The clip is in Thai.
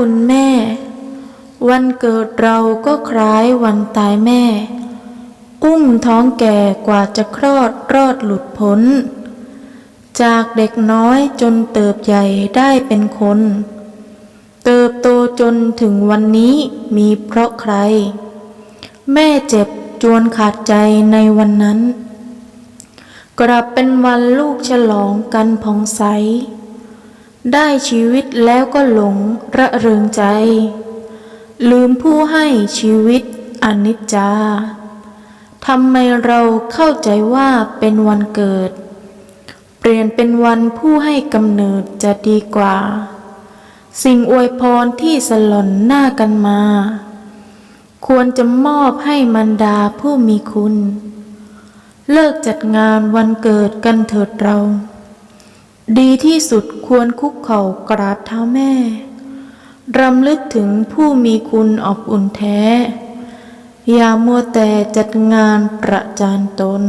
คุณแม่ วันเกิดเราก็คล้ายวันตายแม่ อุ้มท้องแก่กว่าจะคลอดรอดหลุดพ้น จากเด็กน้อยจนเติบใหญ่ได้เป็นคน เติบโตจนถึงวันนี้มีเพราะใคร แม่เจ็บจวนขาดใจในวันนั้น กลับเป็นวันลูกฉลองกันผ่องใส ได้ชีวิตแล้วก็หลงระเริงใจ ลืมผู้ให้ชีวิตอนิจจาทำไมเราเข้าใจว่าเป็นวันเกิด เปลี่ยนเป็นวันผู้ให้กำเนิดจะดีกว่า สิ่งอวยพรที่สลอนหน้ากันมา ควรจะมอบให้มันดาผู้มีคุณ เลิกจัดงานวันเกิดกันเถิดเรา ดีที่สุดควรคุกเข่ากราบเท้าแม่ รำลึกถึงผู้มีคุณอบอุ่นแท้ อย่ามัวแต่จัดงานประจานตน